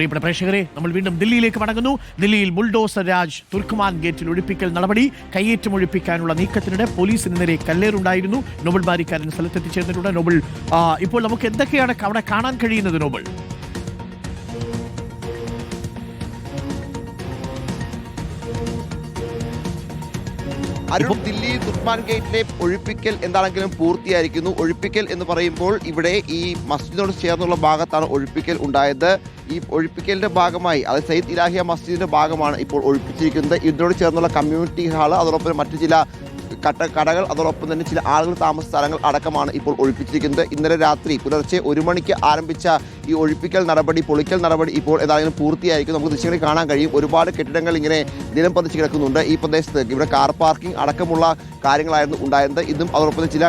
പ്രിയപ്പെട്ട പ്രേക്ഷകരെ നമ്മൾ വീണ്ടും ദില്ലിയിലേക്ക് മടങ്ങുന്നു. ദില്ലിയിൽ ബുൾഡോസർ രാജ് തുർക്കുമാൻ ഗേറ്റിൽ ഒഴിപ്പിക്കൽ നടപടി കയ്യേറ്റം ഒഴിപ്പിക്കാനുള്ള നീക്കത്തിനിടെ പോലീസിന് നേരെ കല്ലേറുണ്ടായിരുന്നു. നോബൽ ബാരിക്കാരൻ സ്ഥലത്തെത്തിച്ചേർന്നിട്ടുണ്ട്. നോബൽ ഇപ്പോൾ നമുക്ക് എന്തൊക്കെയാണ് അവിടെ കാണാൻ കഴിയുന്നത് നോബൽ? അരുൺ ദില്ലി തുർമാൻ ഗേറ്റിലെ ഒഴിപ്പിക്കൽ എന്താണെങ്കിലും പൂർത്തിയായിരിക്കുന്നു. ഒഴിപ്പിക്കൽ എന്ന് പറയുമ്പോൾ ഇവിടെ ഈ മസ്ജിദിനോട് ചേർന്നുള്ള ഭാഗത്താണ് ഒഴിപ്പിക്കൽ ഉണ്ടായത്. ഈ ഒഴിപ്പിക്കലിന്റെ ഭാഗമായി അത് സയ്യിദ് ഇലാഹിയ മസ്ജിദിന്റെ ഭാഗമാണ് ഇപ്പോൾ ഒഴിപ്പിച്ചിരിക്കുന്നത്. ഇതിനോട് ചേർന്നുള്ള കമ്മ്യൂണിറ്റി ഹാൾ അതോടൊപ്പം മറ്റു ചില കട്ട കടകൾ അതോടൊപ്പം തന്നെ ചില ആളുകൾ താമസ സ്ഥലങ്ങൾ അടക്കമാണ് ഇപ്പോൾ ഒഴിപ്പിച്ചിരിക്കുന്നത്. ഇന്നലെ രാത്രി പുലർച്ചെ ഒരു മണിക്ക് ആരംഭിച്ച ഈ ഒഴിപ്പിക്കൽ നടപടി പൊളിക്കൽ നടപടി ഇപ്പോൾ ഏതായാലും പൂർത്തിയായിരിക്കും. നമുക്ക് ദൃശ്യങ്ങളിൽ കാണാൻ കഴിയും. ഒരുപാട് കെട്ടിടങ്ങൾ ഇങ്ങനെ നിലം പതിച്ച് കിടക്കുന്നുണ്ട്. ഈ പ്രദേശത്ത് ഇവിടെ കാർ പാർക്കിംഗ് അടക്കമുള്ള കാര്യങ്ങളായിരുന്നു ഉണ്ടായിരുന്നത്. ഇതും അതോടൊപ്പം ചില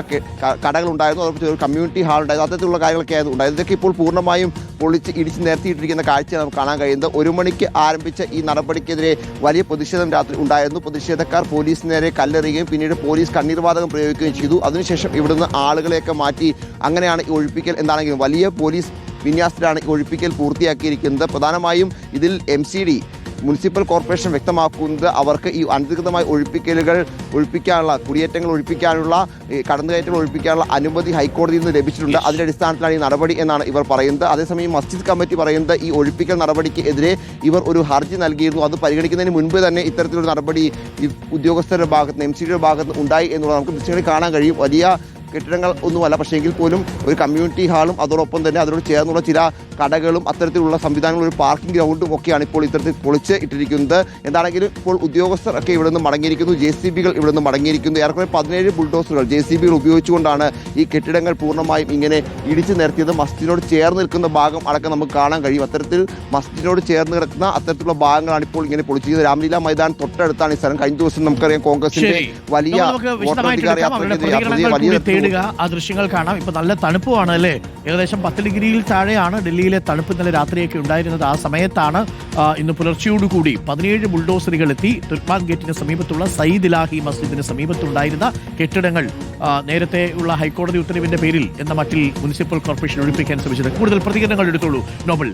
കടകൾ ഉണ്ടായിരുന്നു അതോടൊപ്പം ഒരു കമ്മ്യൂണിറ്റി ഹാൾ ഉണ്ടായിരുന്നു. അത്തരത്തിലുള്ള കാര്യങ്ങളൊക്കെ ആയിരുന്നു ഉണ്ടായത് ഇതൊക്കെ ഇപ്പോൾ പൂർണമായും പൊളിച്ച് ഇടിച്ച് നിരത്തിയിട്ടിരിക്കുന്ന കാഴ്ചയാണ് നമുക്ക് കാണാൻ കഴിയുന്നത്. ഒരു മണിക്ക് ആരംഭിച്ച ഈ നടപടിക്കെതിരെ വലിയ പ്രതിഷേധം രാത്രി ഉണ്ടായിരുന്നു. പ്രതിഷേധക്കാർ പോലീസിന് നേരെ കല്ലെറിയുകയും പിന്നീട് പോലീസ് കണ്ണീർവാതകം പ്രയോഗിക്കുകയും ചെയ്തു. അതിനുശേഷം ഇവിടുന്ന് ആളുകളെയൊക്കെ മാറ്റി അങ്ങനെയാണ് ഈ ഒഴിപ്പിക്കൽ എന്താണെങ്കിലും വലിയ പോലീസ് വിന്യാസത്തിലാണ് ഈ ഒഴിപ്പിക്കൽ പൂർത്തിയാക്കിയിരിക്കുന്നത്. പ്രധാനമായും ഇതിൽ M C D municipal corporation വ്യക്തമാക്കുന്നത് അവർക്ക് ഈ അനധികൃതമായ ഒഴിപ്പിക്കലുകൾ ഒഴിപ്പിക്കാനുള്ള കുടിയേറ്റങ്ങൾ ഒഴിപ്പിക്കാനുള്ള കടന്നുകയറ്റങ്ങൾ ഒഴിപ്പിക്കാനുള്ള അനുമതി ഹൈക്കോടതിയിൽ നിന്ന് ലഭിച്ചിട്ടുണ്ട്. അതിന്റെ അടിസ്ഥാനത്തിലാണ് ഈ നടപടി എന്നാണ് ഇവർ പറയുന്നത്. അതേസമയം മസ്ജിദ് കമ്മിറ്റി പറയുന്നത് ഈ ഒഴിപ്പിക്കൽ നടപടിക്ക് എതിരെ ഇവർ ഒരു ഹർജി നൽകിയിരുന്നു. അത് പരിഗണിക്കുന്നതിന് മുൻപ് തന്നെ ഇത്തരത്തിലൊരു നടപടി ഈ ഉദ്യോഗസ്ഥരുടെ ഭാഗത്ത് നിന്ന് എം സിയുടെ ഭാഗത്ത് ഉണ്ടായി എന്നുള്ളത് നമുക്ക് ദൃശ്യങ്ങളിൽ കാണാൻ കഴിയും. വലിയ കെട്ടിടങ്ങൾ ഒന്നുമല്ല പക്ഷേ എങ്കിൽ പോലും ഒരു കമ്മ്യൂണിറ്റി ഹാളും അതോടൊപ്പം തന്നെ അതിനോട് ചേർന്നുള്ള ചില കടകളും അത്തരത്തിലുള്ള സംവിധാനങ്ങളും ഒരു പാർക്കിംഗ് ഗ്രൗണ്ടും ഒക്കെയാണ് ഇപ്പോൾ ഇത്തരത്തിൽ പൊളിച്ച് ഇട്ടിരിക്കുന്നത്. എന്താണെങ്കിലും ഇപ്പോൾ ഉദ്യോഗസ്ഥർ ഒക്കെ ഇവിടെ നിന്ന് മടങ്ങിയിരിക്കുന്നു ജെ സി ബികൾ ഇവിടെ നിന്ന് മടങ്ങിയിരിക്കുന്നു. ഏറെക്കുറെ പതിനേഴ് ബുൾഡോസറുകൾ ജെ സി ബികൾ ഉപയോഗിച്ചുകൊണ്ടാണ് ഈ കെട്ടിടങ്ങൾ പൂർണമായും ഇങ്ങനെ ഇടിച്ചു നിരത്തിയത്. മസ്ജിദിനോട് ചേർന്ന് നിൽക്കുന്ന ഭാഗം അടക്കം നമുക്ക് കാണാൻ കഴിയും. അത്തരത്തിൽ മസ്ജിദിനോട് ചേർന്ന് കിടക്കുന്ന അത്തരത്തിലുള്ള ഭാഗങ്ങളാണ് ഇപ്പോൾ ഇങ്ങനെ പൊളിച്ചിരിക്കുന്നത്. രാംലീല മൈതാൻ തൊട്ടടുത്താണ് ഈ സ്ഥലം. കഴിഞ്ഞ ദിവസം നമുക്കറിയാം കോൺഗ്രസിന്റെ വലിയ വോട്ടർ അധികാര പ്രതികരണങ്ങൾ വലിയ കൂടി ആ ദൃശ്യങ്ങൾ കാണാം. ഇപ്പൊ നല്ല തണുപ്പുമാണ് അല്ലേ? ഏകദേശം പത്ത് ഡിഗ്രിയിൽ താഴെയാണ് ഡൽഹിയിലെ തണുപ്പ് ഇന്നലെ രാത്രിയൊക്കെ ഉണ്ടായിരുന്നത്. ആ സമയത്താണ് ഇന്ന് പുലർച്ചയോടുകൂടി പതിനേഴ് ബുൾഡോസറുകൾ എത്തി തുർക്മാൻ ഗേറ്റിന് സമീപത്തുള്ള സയ്യിദ് ഇലാഹി മസ്ജിദിന് സമീപത്തുണ്ടായിരുന്ന കെട്ടിടങ്ങൾ നേരത്തെ ഉള്ള ഹൈക്കോടതി ഉത്തരവിന്റെ പേരിൽ എന്ന മട്ടിൽ മുനിസിപ്പൽ കോർപ്പറേഷൻ ഒഴിപ്പിക്കാൻ ശ്രമിച്ചത്. കൂടുതൽ പ്രതികരണങ്ങൾ എടുത്തോളൂ. നോബൽ.